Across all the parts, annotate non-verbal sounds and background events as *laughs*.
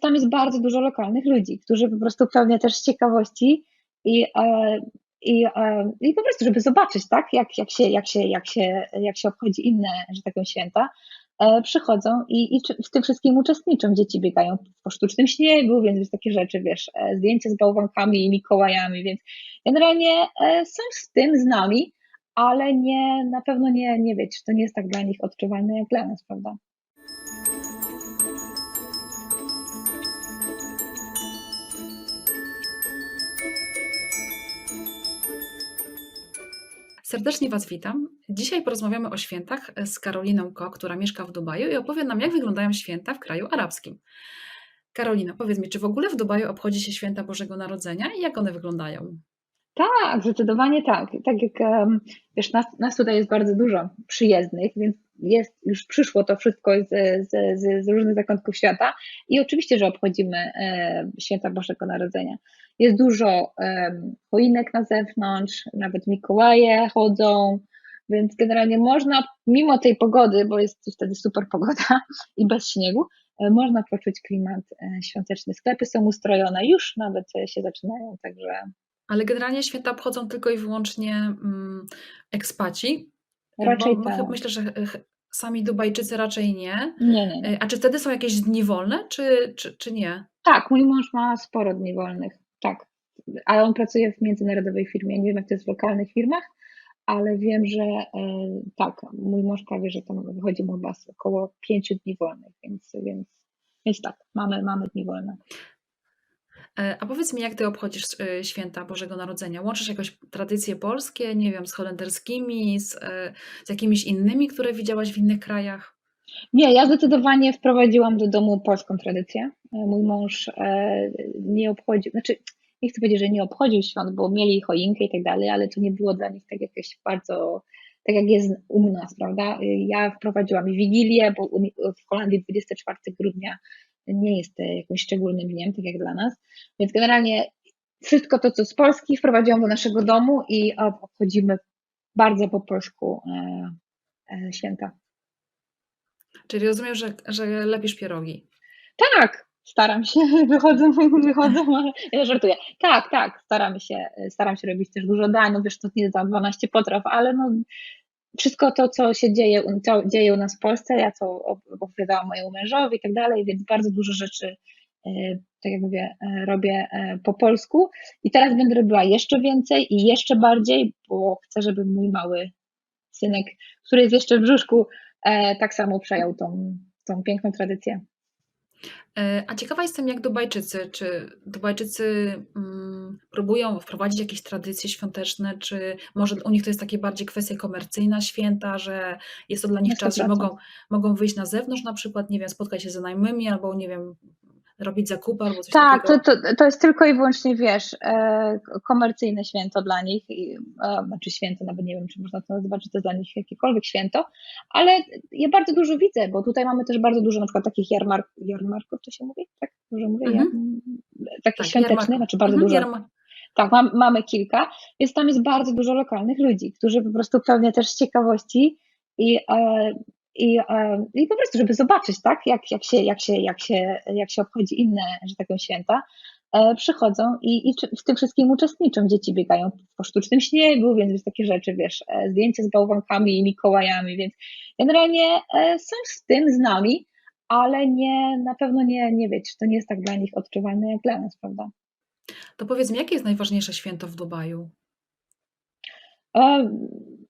tam jest bardzo dużo lokalnych ludzi, którzy po prostu pełnią też z ciekawości i, e, i, e, i po prostu, żeby zobaczyć, tak, jak, jak, się, jak, się, jak, się, jak się obchodzi inne, że tak święta, e, przychodzą i, i w tym wszystkim uczestniczą. Dzieci biegają po sztucznym śniegu, więc jest takie rzeczy, wiesz, zdjęcia z bałwankami i Mikołajami, więc generalnie są z tym z nami, ale nie, na pewno nie, nie wiecie, to nie jest tak dla nich odczuwalne jak dla nas, prawda? Serdecznie Was witam. Dzisiaj porozmawiamy o świętach z Karoliną Ko, która mieszka w Dubaju i opowie nam, jak wyglądają święta w kraju arabskim. Karolina, powiedz mi, czy w ogóle w Dubaju obchodzi się święta Bożego Narodzenia i jak one wyglądają? Tak, zdecydowanie tak. Tak jak wiesz, nas, nas tutaj jest bardzo dużo przyjezdnych, więc jest, już przyszło to wszystko z, z, z, z różnych zakątków świata i oczywiście, że obchodzimy e, święta Bożego Narodzenia. Jest dużo choinek na zewnątrz, nawet Mikołaje chodzą, więc generalnie można, mimo tej pogody, bo jest wtedy super pogoda *laughs* i bez śniegu, e, można poczuć klimat e, świąteczny. Sklepy są ustrojone, już nawet się zaczynają, także ale generalnie święta obchodzą tylko i wyłącznie mm, ekspaci. Raczej tak. Myślę, że sami Dubajczycy raczej nie. Nie, nie, nie. A czy wtedy są jakieś dni wolne, czy, czy, czy nie? Tak, mój mąż ma sporo dni wolnych, tak. Ale on pracuje w międzynarodowej firmie. Nie wiem, jak to jest w lokalnych firmach, ale wiem, że e, tak, mój mąż prawie, że tam wychodzi mu chyba około pięciu dni wolnych, więc, więc, więc tak, mamy, mamy dni wolne. E, a powiedz mi, jak ty obchodzisz e, święta Bożego Narodzenia? Łączysz jakieś tradycje polskie, nie wiem, z holenderskimi, z, z jakimiś innymi, które widziałaś w innych krajach? Nie, ja zdecydowanie wprowadziłam do domu polską tradycję. Mój mąż nie obchodził, znaczy nie chcę powiedzieć, że nie obchodził świąt, bo mieli choinkę i tak dalej, ale to nie było dla nich tak jakieś bardzo, tak jak jest u nas, prawda? Ja wprowadziłam Wigilię, bo w Holandii 24 grudnia nie jest jakimś szczególnym dniem, tak jak dla nas. Więc generalnie wszystko to, co z Polski, wprowadziłam do naszego domu i obchodzimy bardzo po polsku e, e, święta. Czyli rozumiem, że, że lepisz pierogi. Tak, staram się, wychodzą, wychodzą, ale ja żartuję. Tak, tak, staram się, staram się robić też dużo dań, no wiesz, to nie za 12 potraw, ale no wszystko to, co się dzieje, co dzieje u nas w Polsce, ja to opowiadałam mojemu mężowi i tak dalej, więc bardzo dużo rzeczy, e, tak jak mówię, e, robię e, po polsku i teraz będę robiła jeszcze więcej i jeszcze bardziej, bo chcę, żeby mój mały synek, który jest jeszcze w brzuszku, tak samo przejął tą, tą piękną tradycję. E, a ciekawa jestem, jak Dubajczycy. Czy Dubajczycy mm, próbują wprowadzić jakieś tradycje świąteczne, czy może u nich to jest takie bardziej kwestia komercyjna święta, że jest to dla nich czas, że mogą, mogą wyjść na zewnątrz, na przykład, nie wiem, spotkać się ze znajomymi, albo nie wiem, robić zakupy albo coś tak, takiego. Tak, to, to, jest tylko i wyłącznie, wiesz, e, komercyjne święto dla nich, e, znaczy święto, nawet nie wiem, czy można to nazywać, czy to jest dla nich jakiekolwiek święto, ale ja bardzo dużo widzę, bo tutaj mamy też bardzo dużo na przykład takich jarmark, jarmarków, to się mówi, tak? Dużo mówię? Mhm. takich tak, świątecznych, znaczy bardzo mhm, dużo. Jarmark. Tak, mam, mamy kilka, więc tam jest bardzo dużo lokalnych ludzi, którzy po prostu pewnie też z ciekawości i e, i, i po prostu, żeby zobaczyć, tak, jak, jak, się, jak, się, jak, się, jak się obchodzi inne, że tak powiem, święta, e, przychodzą i, i w tym wszystkim uczestniczą. Dzieci biegają po sztucznym śniegu, więc takie rzeczy, wiesz, e, zdjęcia z bałwankami i Mikołajami, więc generalnie e, są z tym z nami, ale nie, na pewno nie, nie wiecie, to nie jest tak dla nich odczuwalne jak dla nas, prawda? To powiedz mi, jakie jest najważniejsze święto w Dubaju?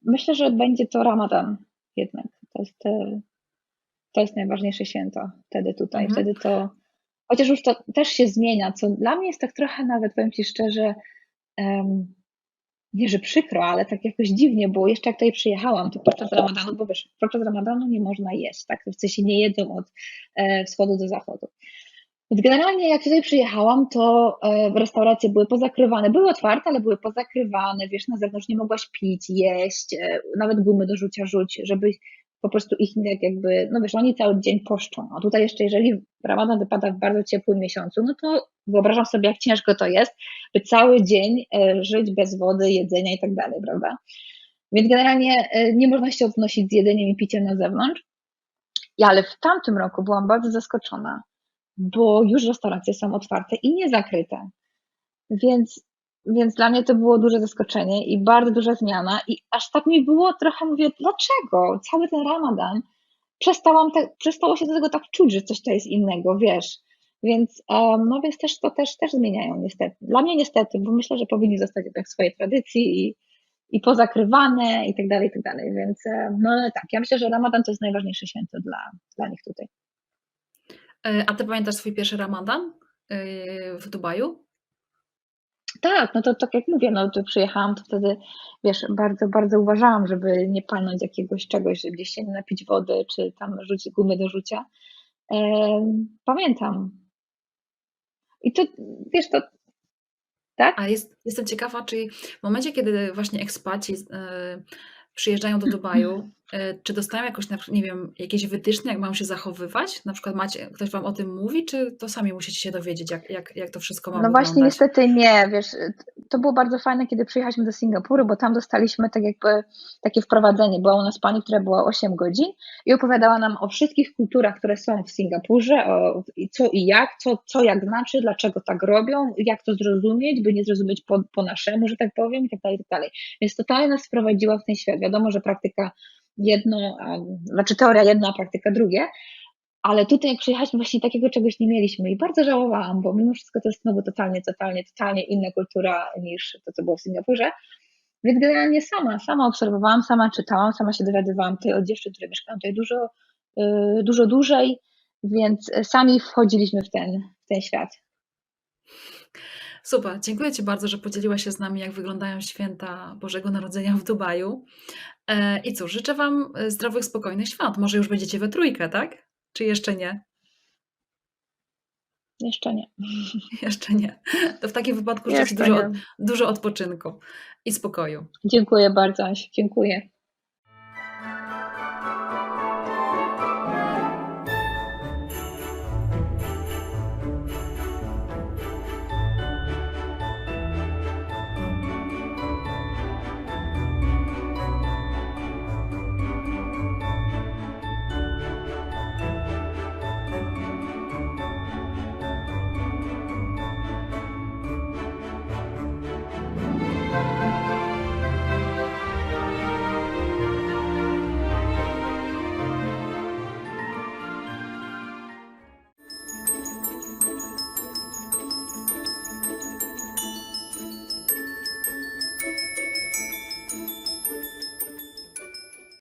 Myślę, że będzie to Ramadan jednak. To jest, e, to jest najważniejsze święto wtedy tutaj. Mhm. Wtedy to, chociaż już to też się zmienia, co dla mnie jest tak trochę nawet, powiem Ci szczerze, um, nie, że przykro, ale tak jakoś dziwnie, bo jeszcze jak tutaj przyjechałam, to podczas ramadanu, bo wiesz, podczas ramadanu nie można jeść, tak? W sensie nie jedzą od e, wschodu do zachodu. Więc generalnie jak tutaj przyjechałam, to e, restauracje były pozakrywane. Były otwarte, ale były pozakrywane, wiesz, na zewnątrz nie mogłaś pić, jeść, e, nawet gumy do rzucia rzuć, żeby po prostu ich jakby, no wiesz, oni cały dzień poszczą. A tutaj jeszcze, jeżeli ramadan wypada w bardzo ciepłym miesiącu, no to wyobrażam sobie, jak ciężko to jest, by cały dzień e, żyć bez wody, jedzenia i tak dalej, prawda? Więc generalnie e, nie można się obnosić z jedzeniem i piciem na zewnątrz. Ja, ale w tamtym roku byłam bardzo zaskoczona, bo już restauracje są otwarte i nie zakryte. Więc, więc dla mnie to było duże zaskoczenie i bardzo duża zmiana. I aż tak mi było trochę, mówię, dlaczego cały ten ramadan przestałam te, przestało się do tego tak czuć, że coś to jest innego, wiesz. Więc, um, no więc też to też, też zmieniają niestety. Dla mnie niestety, bo myślę, że powinni zostać jednak w swojej tradycji i, i pozakrywane i tak dalej, i tak dalej. Więc no ale tak, ja myślę, że Ramadan to jest najważniejsze święto dla, dla nich tutaj. E, a ty pamiętasz swój pierwszy Ramadan e, w Dubaju? Tak, no to tak jak mówię, no to przyjechałam, to wtedy, wiesz, bardzo, bardzo uważałam, żeby nie palnąć jakiegoś czegoś, żeby gdzieś się napić wody, czy tam rzucić gumy do rzucia. Pamiętam. I to, wiesz, to tak? A jest, jestem ciekawa, czy w momencie, kiedy właśnie ekspaci e, przyjeżdżają do *clears throat* Dubaju, e, czy dostają jakoś, nie wiem, jakieś wytyczne, jak mają się zachowywać? Na przykład macie, ktoś wam o tym mówi, czy to sami musicie się dowiedzieć, jak, jak, jak to wszystko ma No wyglądać? właśnie niestety nie, wiesz, to było bardzo fajne, kiedy przyjechaliśmy do Singapuru, bo tam dostaliśmy tak jakby takie wprowadzenie. Była u nas pani, która była 8 godzin i opowiadała nam o wszystkich kulturach, które są w Singapurze, o co i jak, co, co jak znaczy, dlaczego tak robią, jak to zrozumieć, by nie zrozumieć po, po naszemu, że tak powiem, i tak dalej, i tak dalej. Więc totalnie nas wprowadziła w ten świat. Wiadomo, że praktyka jedno, znaczy teoria jedna, a praktyka drugie, ale tutaj jak przyjechaliśmy właśnie takiego czegoś nie mieliśmy i bardzo żałowałam, bo mimo wszystko to jest znowu totalnie, totalnie, totalnie inna kultura niż to, co było w Singapurze. Więc generalnie sama, sama obserwowałam, sama czytałam, sama się dowiadywałam tutaj od dziewczyn, które mieszkają tutaj dużo, yy, dużo dłużej, więc sami wchodziliśmy w ten, w ten świat. Super, dziękuję Ci bardzo, że podzieliła się z nami, jak wyglądają święta Bożego Narodzenia w Dubaju. E, I cóż, życzę Wam e, zdrowych, spokojnych świąt. Może już będziecie we trójkę, tak? Czy jeszcze nie? Jeszcze nie. *laughs* Jeszcze nie. To w takim wypadku życzę dużo, dużo odpoczynku i spokoju. Dziękuję bardzo, Dziękuję.